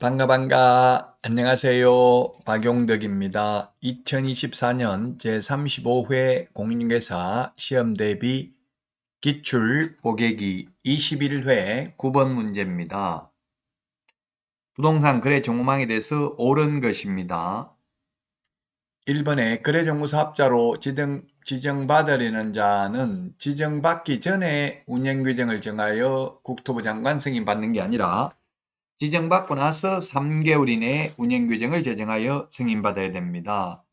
반가 반가 안녕하세요 박용덕입니다. 2024년 제35회 공인중개사 시험 대비 기출 보객이 21회 9번 문제입니다. 부동산 거래 정보망에 대해서 옳은 것입니다. 1번에 거래 정보 사업자로 지정, 지정받으려는 자는 지정받기 전에 운영 규정을 정하여 국토부 장관 승인 받는 게 아니라 지정받고 나서 3개월 이내에 운영규정을 제정하여 승인받아야 됩니다.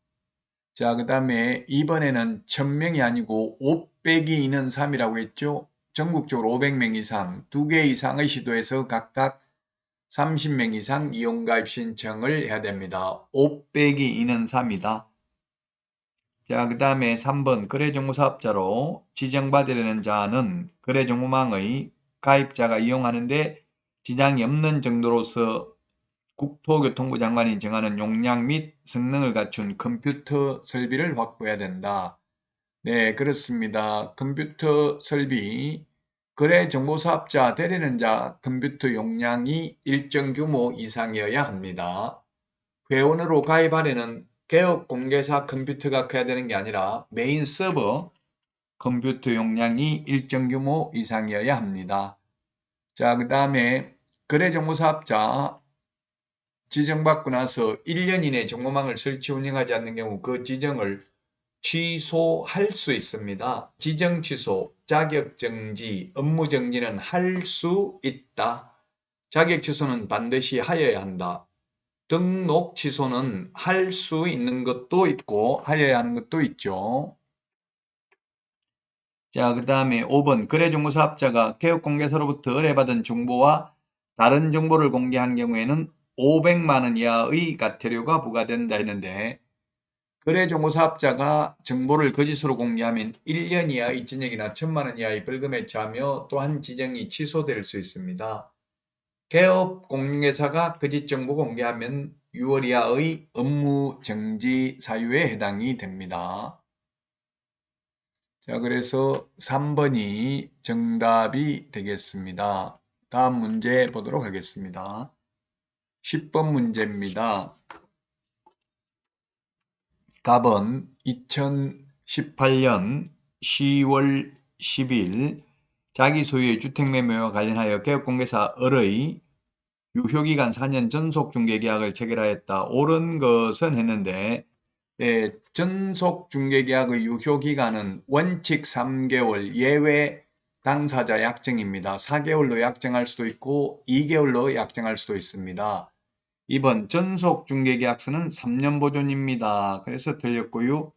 자, 그 다음에 이번에는 1000명이 아니고 500이 있는 3이라고 했죠. 전국적으로 500명 이상, 2개 이상의 시도에서 각각 30명 이상 이용가입 신청을 해야 됩니다. 500이 있는 3이다. 자, 그 다음에 3번 거래정보사업자로 지정받으려는 자는 거래정보망의 가입자가 이용하는데 지장이 없는 정도로서 국토교통부 장관이 정하는 용량 및 성능을 갖춘 컴퓨터 설비를 확보해야 된다. 네, 그렇습니다. 컴퓨터 설비, 거래 정보 사업자 되려는 자 컴퓨터 용량이 일정 규모 이상이어야 합니다. 회원으로 가입하려는 개업 공개사 컴퓨터가 커야 되는 게 아니라 메인 서버 컴퓨터 용량이 일정 규모 이상이어야 합니다. 자, 그 다음에 거래정보사업자 지정받고 나서 1년 이내 정보망을 설치 운영하지 않는 경우 그 지정을 취소할 수 있습니다. 지정 취소, 자격 정지, 업무 정지는 할 수 있다. 자격 취소는 반드시 하여야 한다. 등록 취소는 할 수 있는 것도 있고 하여야 하는 것도 있죠. 자, 그 다음에 5번 거래정보사업자가 개업공개사로부터 의뢰받은 정보와 다른 정보를 공개한 경우에는 500만 원 이하의 과태료가 부과된다 했는데 거래정보사업자가 정보를 거짓으로 공개하면 1년 이하의 징역이나 1000만 원 이하의 벌금에 처하며 또한 지정이 취소될 수 있습니다. 개업 공인회사가 거짓 정보 공개하면 6월 이하의 업무 정지 사유에 해당이 됩니다. 자, 그래서 3번이 정답이 되겠습니다. 다음 문제 보도록 하겠습니다. 10번 문제입니다. 답은 2018년 10월 10일 자기 소유의 주택 매매와 관련하여 개업공개사 을의 유효기간 4년 전속 중개계약을 체결하였다. 옳은 것은 했는데 예, 전속 중개계약의 유효기간은 원칙 3개월, 예외 당사자 약정입니다. 4개월로 약정할 수도 있고 2개월로 약정할 수도 있습니다. 2번 전속 중개계약서는 3년 보존입니다. 그래서 틀렸고요.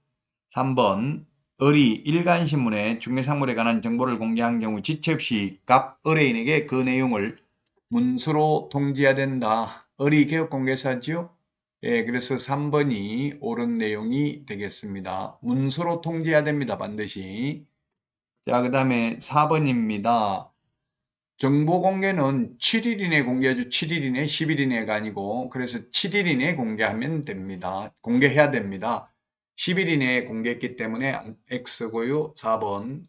3번 을이 일간신문에 중개상물에 관한 정보를 공개한 경우 지체 없이 갑 의뢰인에게 그 내용을 문서로 통지해야 된다. 을이 개업공개사지요? 예, 그래서 3번이 옳은 내용이 되겠습니다. 문서로 통지해야 됩니다. 반드시. 자, 그 다음에 4번입니다. 정보 공개는 7일 이내 공개하죠. 7일 이내, 10일 이내가 아니고 그래서 7일 이내 공개하면 됩니다. 공개해야 됩니다. 10일 이내에 공개했기 때문에 X고요. 4번.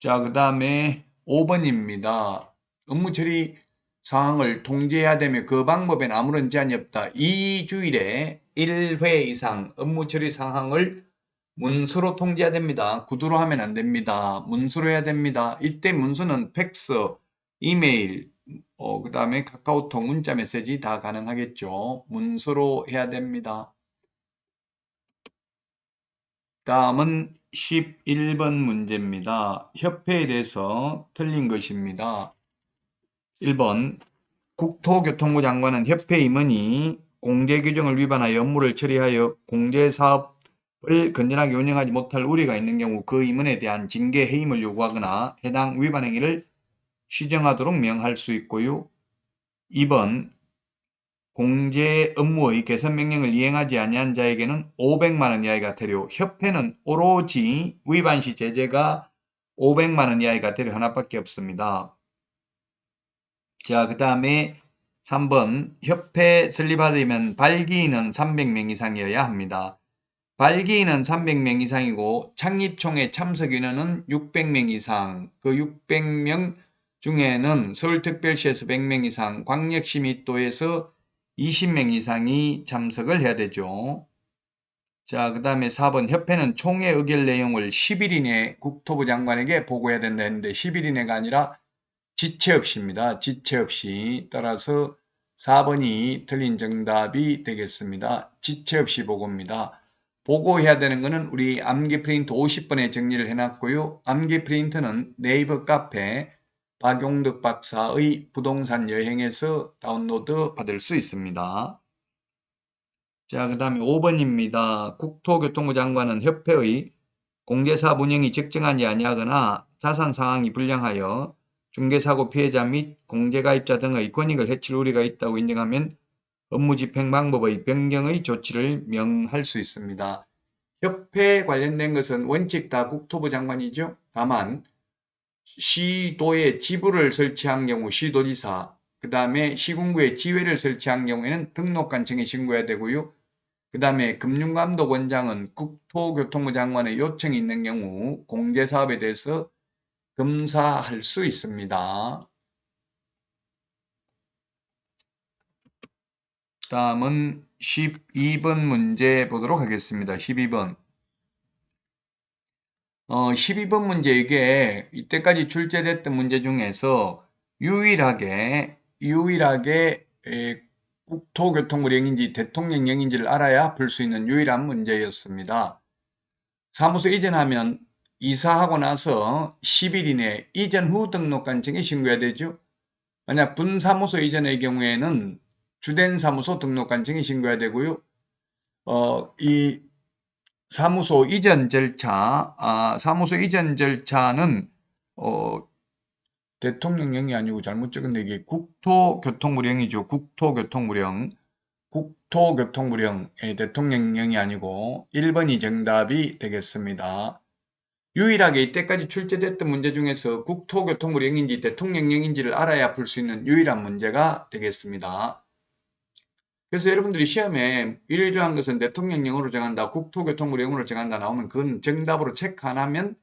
자, 그 다음에 5번입니다. 업무 처리 사항을 통지해야 되며 그 방법엔 아무런 제한이 없다. 2주일에 1회 이상 업무 처리 사항을 문서로 통지해야 됩니다. 구두로 하면 안 됩니다. 문서로 해야 됩니다. 이때 문서는 팩스, 이메일, 어, 그 다음에 카카오톡, 문자 메시지 다 가능하겠죠. 문서로 해야 됩니다. 다음은 11번 문제입니다. 협회에 대해서 틀린 것입니다. 1번 국토교통부 장관은 협회 임원이 공제 규정을 위반하여 업무를 처리하여 공제 사업 을 건전하게 운영하지 못할 우려가 있는 경우 그 임원에 대한 징계 해임을 요구하거나 해당 위반 행위를 시정하도록 명할 수 있고요. 2번 공제 업무의 개선 명령을 이행하지 아니한 자에게는 500만 원 이하의 과태료, 협회는 오로지 위반 시 제재가 500만 원 이하의 과태료 하나밖에 없습니다. 자, 그 다음에 3번 협회 설립하려면 발기인은 300명 이상이어야 합니다. 발기인은 300명 이상이고 창립총회 참석 인원은 600명 이상, 그 600명 중에는 서울특별시에서 100명 이상, 광역시 및 도에서 20명 이상이 참석을 해야 되죠. 자, 그 다음에 4번 협회는 총회 의결 내용을 10일 이내 국토부 장관에게 보고해야 된다 했는데 10일 이내가 아니라 지체 없이입니다. 지체 없이 따라서 4번이 틀린 정답이 되겠습니다. 지체 없이 보고입니다. 보고해야 되는 것은 우리 암기 프린트 50번에 정리를 해놨고요. 암기 프린트는 네이버 카페 박용덕 박사의 부동산 여행에서 다운로드 받을 수 있습니다. 자, 그 다음에 5번입니다. 국토교통부 장관은 협회의 공개사업 운영이 적정하지 아니하거나 자산 상황이 불량하여 중개사고 피해자 및 공제가입자 등의 권익을 해칠 우려가 있다고 인정하면 업무 집행 방법의 변경의 조치를 명할 수 있습니다. 협회 관련된 것은 원칙 다 국토부 장관이죠. 다만 시도에 지부를 설치한 경우 시도지사, 그 다음에 시군구에 지회를 설치한 경우에는 등록관청에 신고해야 되고요. 그 다음에 금융감독원장은 국토교통부 장관의 요청이 있는 경우 공제사업에 대해서 검사할 수 있습니다. 다음은 12번 문제 보도록 하겠습니다. 12번. 어, 12번 문제 이게 이때까지 출제됐던 문제 중에서 유일하게 유일하게 에, 국토교통부령인지 대통령령인지를 알아야 풀 수 있는 유일한 문제였습니다. 사무소 이전하면 이사하고 나서 10일 이내 이전 후 등록관청에 신고해야 되죠. 만약 분사무소 이전의 경우에는 주된 사무소 등록관청에 신고해야 되고요. 어, 이 사무소 이전 절차, 아, 사무소 이전 절차는 어, 대통령령이 아니고 잘못 적은데 이게 국토교통부령이죠. 국토교통부령. 국토교통부령의 대통령령이 아니고 1번이 정답이 되겠습니다. 유일하게 이때까지 출제됐던 문제 중에서 국토교통부령인지 대통령령인지를 알아야 풀 수 있는 유일한 문제가 되겠습니다. 그래서 여러분들이 시험에 이러이러한 것은 대통령령으로 정한다, 국토교통부령으로 정한다 나오면 그건 정답으로 체크 안 하면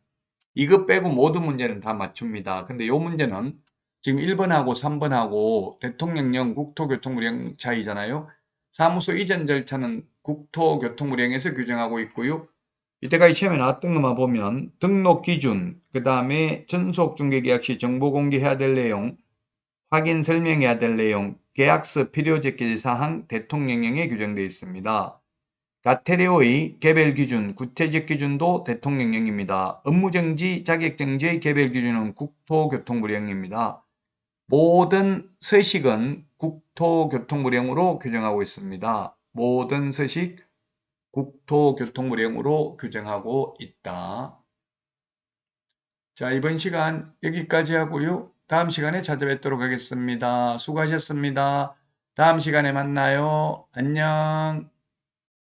이것 빼고 모든 문제는 다 맞춥니다. 근데 이 문제는 지금 1번하고 3번하고 대통령령, 국토교통부령 차이잖아요. 사무소 이전 절차는 국토교통부령에서 규정하고 있고요. 이때까지 시험에 나왔던 것만 보면 등록 기준, 그 다음에 전속 중개계약 시 정보 공개해야 될 내용, 확인 설명해야 될 내용, 계약서 필요적 사항 대통령령에 규정되어 있습니다. 가테레오의 개별 기준, 구체적 기준도 대통령령입니다. 업무정지, 자격정지의 개별 기준은 국토교통부령입니다. 모든 서식은 국토교통부령으로 규정하고 있습니다. 모든 서식 국토교통부령으로 규정하고 있다. 자, 이번 시간 여기까지 하고요. 다음 시간에 찾아뵙도록 하겠습니다. 수고하셨습니다. 다음 시간에 만나요. 안녕.